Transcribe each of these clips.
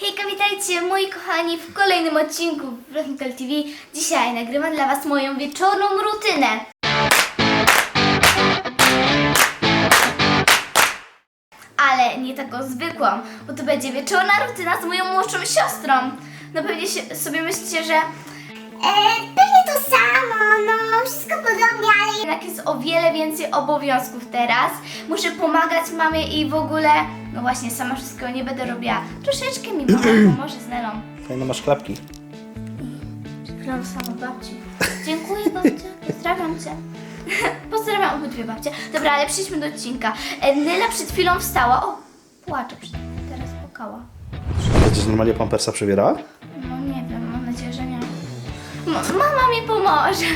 Hejka, witajcie moi kochani w kolejnym odcinku Fluffycal TV. Dzisiaj nagrywam dla Was moją wieczorną rutynę. Ale nie taką zwykłą, bo to będzie wieczorna rutyna z moją młodszą siostrą. No pewnie się, sobie myślicie, że E, pewnie to samo, no wszystko podobnie, ale jednak jest o wiele więcej obowiązków teraz. Muszę pomagać mamie i w ogóle, no właśnie, sama wszystkiego nie będę robiła. Troszeczkę mi mama pomoże z Nelą. Fajne masz klapki. Chwilą sama babci. Dziękuję babcia, pozdrawiam cię. Pozdrawiam obydwie babcie. Dobra, ale przejdźmy do odcinka. E, Nela przed chwilą wstała. O, płacze przed teraz płakała. Będziesz normalnie pampersa przebierała? No nie wiem, mam nadzieję, że nie. M- mama mi pomoże.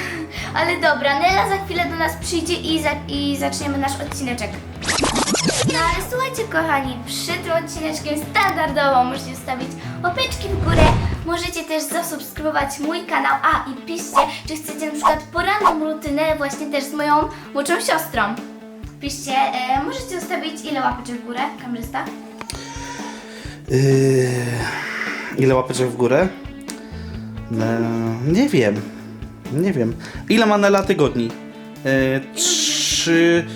Ale dobra, Nela za chwilę do nas przyjdzie i, za i zaczniemy nasz odcineczek. No ale słuchajcie kochani, przed tym odcineczkiem standardowo możecie stawić łapeczki w górę, możecie też zasubskrybować mój kanał, a i piszcie, czy chcecie na przykład poranną rutynę właśnie też z moją młodszą siostrą. Piszcie, e, możecie zostawić ile łapeczek w górę, kamerzysta? Yy, ile łapeczek w górę? E, nie wiem. Nie wiem. Ile ma Nela tygodni? Yy, trzy...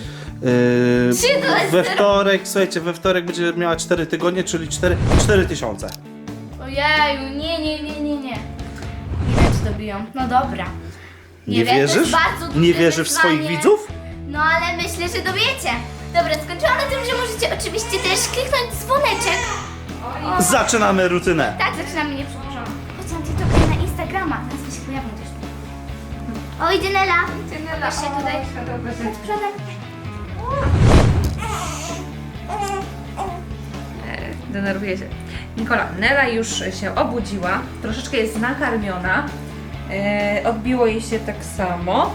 Yy, Trzy to jest we wtorek, słuchajcie, we wtorek będzie miała 4 tygodnie, czyli 4, 4 tysiące. Ojeju, nie, nie, nie, nie, nie. Nie wiem, czy dobiją. No dobra. Nie, wiem, to jest wierzysz? bardzo duże Nie wierzysz w swoich wyzwanie. widzów? No ale myślę, że dowiecie. Dobra, skończyłam na tym, że możecie oczywiście też kliknąć dzwoneczek. Zaczynamy rutynę. Tak, zaczynamy, nie przepraszam. Chodź na TikToka i na Instagrama, nazwy się pojawią też. O, idzie Nela. Idzie Nela. Tutaj. Pod przodem. Denerwuje się. Nikola, Nela już się obudziła, troszeczkę jest nakarmiona, e, odbiło jej się tak samo.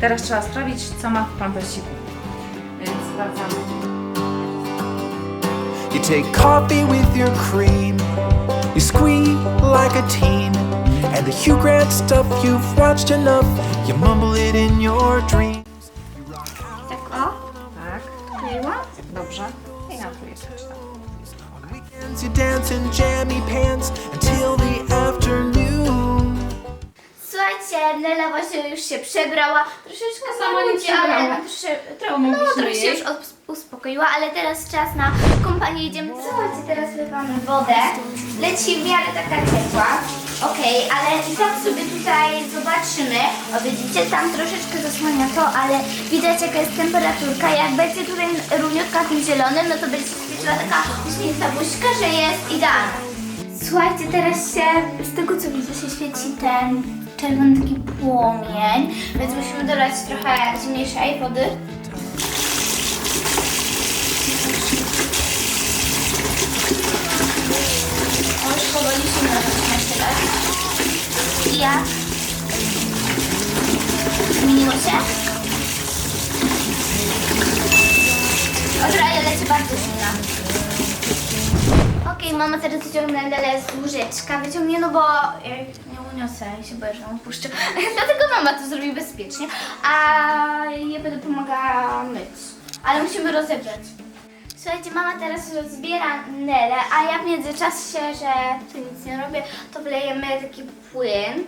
Teraz trzeba sprawdzić, co ma w pampersiku. Więc sprawdzamy. You take coffee with your cream. You squeak like a teen. And the Hugh Grant stuff you've watched enough. You mumble it in your dreams. Tak, o. Tak, Kleiłam? dobrze. I na tu jeszcze czytam. You dance in jammy pants until the afternoon. Słuchajcie, Nela właśnie już się przebrała. Troszeczkę Sama nie budzi, ale przebrała. trosze, tro, no, Pomogliśmy trochę się jej. już os- uspokoiła, ale teraz czas na kompanię. Idziemy. Słuchajcie, teraz wlewamy wodę. Leci w miarę taka ciepła. Okej, ale i tak sobie tutaj zobaczymy. O, widzicie, tam troszeczkę zasłania to, ale widać jaka jest temperaturka. Jak będzie tutaj równiutka tym zielonym, no to będzie świeciła taka uśmiechnięta buźka, że jest idealna. Słuchajcie, teraz się, z tego co widzę, się świeci ten czerwony taki płomień, więc musimy dodać trochę zimniejszej wody. O, już powoli się zaczyna. I jak? Zmieniło się? Bardzo zimna. Okej, mama teraz wyciągnę Nelę z łóżeczka. Wyciągnie, no bo ja nie uniosę i się boję, że ją puszczę. Dlatego mama to zrobi bezpiecznie. A ja będę pomagała myć. Ale musimy rozebrać. Słuchajcie, mama teraz rozbiera Nelę, a ja w międzyczasie, że tu nic nie robię, to wlejemy taki płyn.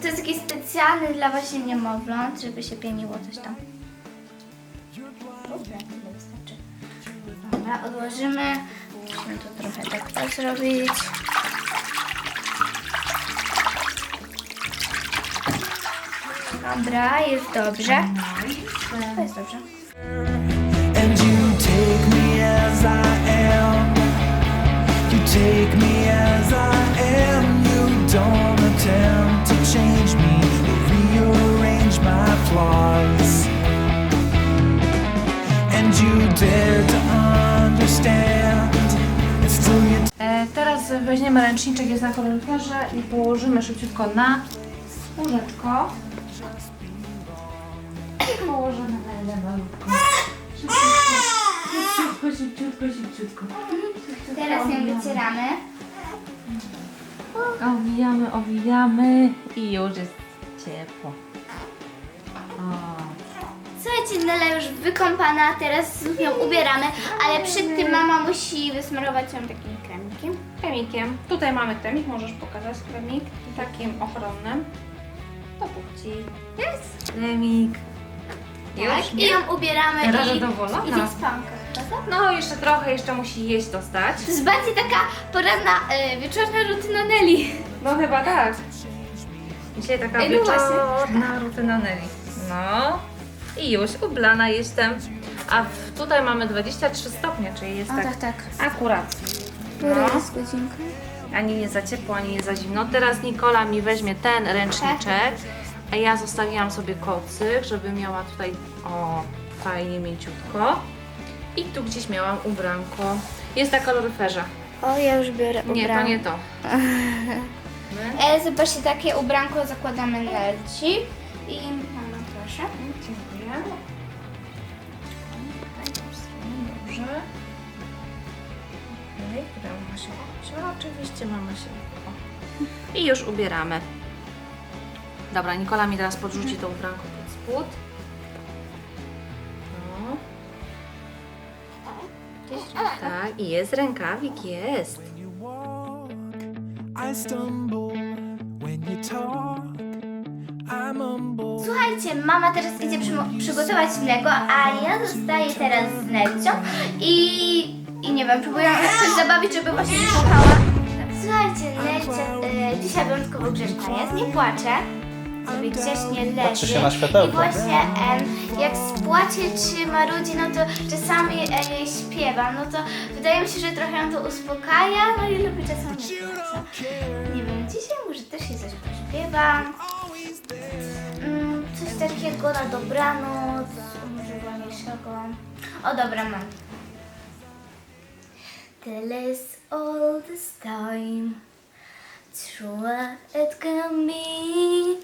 To jest taki specjalny dla właśnie niemowląt, żeby się pieniło coś tam. Dobra. Dobra, odłożymy. Musimy to trochę tak, zrobić. Dobra, jest dobrze. To jest dobrze. Teraz weźmiemy ręczniczek, jest na koloryferze i położymy szybciutko na łóżeczko. Położymy na malutko. Szybciutko, szybciutko, szybciutko. Teraz ją wycieramy. Owijamy, owijamy i już jest ciepło. O. Słuchajcie, Słuchajcie, Nela już wykąpana, teraz znów ją ubieramy, ale przed tym mama musi wysmarować ją takim kremikiem. Tutaj mamy kremik, możesz pokazać kremik. Takim ochronnym. To płci. Jest kremik. Już? Tak, i ją ubieramy Teraz i zadowolona? idzie prawda? No, jeszcze trochę, jeszcze musi jeść dostać. To jest bardziej taka poranna, y, wieczorna rutyna Neli. No chyba tak. Dzisiaj taka Ej, no wieczorna rutyna Nelly. No. I już ublana jestem. A w, tutaj mamy 23 stopnie, czyli jest tak, tak. akurat. Która No. jest godzinka? Ani nie za ciepło, ani nie za zimno. Teraz Nikola mi weźmie ten ręczniczek, a ja zostawiłam sobie kocyk, żeby miała tutaj o fajnie mięciutko. I tu gdzieś miałam ubranko. Jest na kaloryferze. O, ja już biorę Nie, to nie to. E, zobaczcie, takie ubranko zakładamy Nelci. I mama, proszę. Dziękuję. Dobrze. Mama się. Oczywiście mama się o. I już ubieramy. Dobra, Nikola mi teraz podrzuci tą ubranko pod spód. No. Tak, i jest rękawik, jest. When you walk, I stumble. When you talk, I mumble. Słuchajcie, mama teraz idzie przygotować mleko, a ja zostaję teraz z Nelcią i, i nie wiem, próbuję ją jakoś zabawić, żeby właśnie nie płakała. Słuchajcie, Nelcia e, dzisiaj wyjątkowo grzeczna jest, nie płacze. Sobie grzecznie leży. Patrzy się na światełko. I właśnie em, jak spłacie czy marudzi, no to czasami e, jej śpiewam, no to wydaje mi się, że trochę ją to uspokaja, no i lubię czasami płacze. Nie wiem, dzisiaj może też jej coś pośpiewam. Mm, coś takiego na dobranoc, może wolniejszego. O dobra, mam. Tell us all this time. True it can be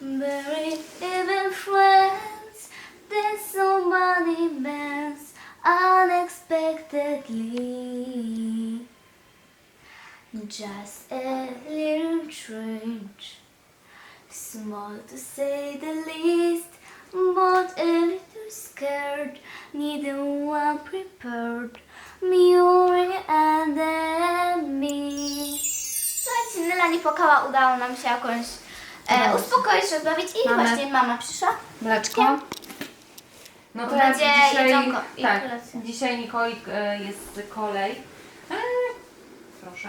Buried even friends. There's so many mans Unexpectedly. Just a little change Small to say the least, Słuchajcie, Nela nie płakała, udało nam się jakąś e, uspokoić, rozbawić i Mamy. właśnie mama przyszła. Mleczko. No to Będzie jak dzisiaj, jedzonko i tak, kolacja. dzisiaj Nikoli e, jest kolej. E, proszę.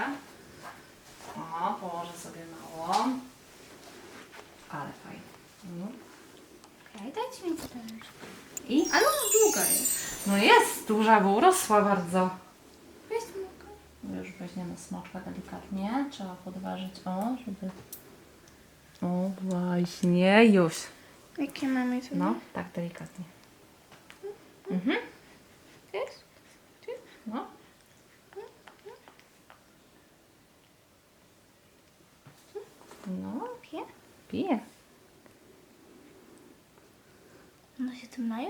O, położę sobie małą. Ale fajnie. No. Okej, dajcie mi tutaj. I? Ale ona długa jest. No jest duża, bo urosła bardzo. Już weźmiemy smoczka delikatnie. Trzeba podważyć, o, żeby... O, właśnie, już. Jakie mamy tu? No, tak delikatnie. Mhm. Jest? No. No, Pie? pije. No się tym naje?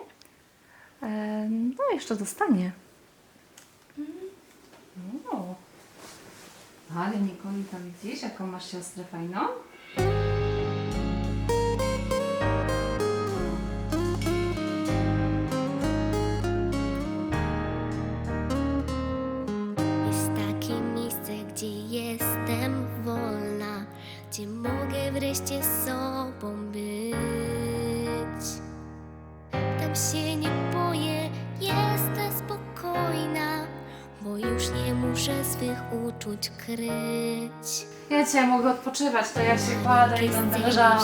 E, no, jeszcze dostanie. No. Ale Nikoli, tam widzisz, jaką masz siostrę fajną? Jest takie miejsce, gdzie jestem wolna, gdzie mogę wreszcie sobą być. Nie muszę swych uczuć kryć. Ja dzisiaj mogę odpoczywać, to ja się kładę i będę leżała.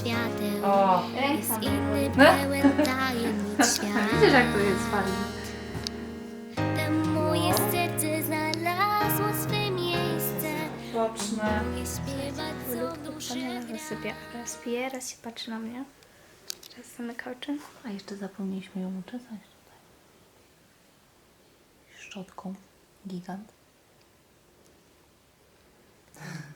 świateł. O, Jest inny No. pełen tajemnic świat. widzisz jak to jest fajnie. Tam moje serce znalazło swe miejsce. Gra. Zasypia. Raz pije, raz się patrzy na mnie. Raz zamyka oczy. A jeszcze zapomnieliśmy ją uczesać 닷컴 기간.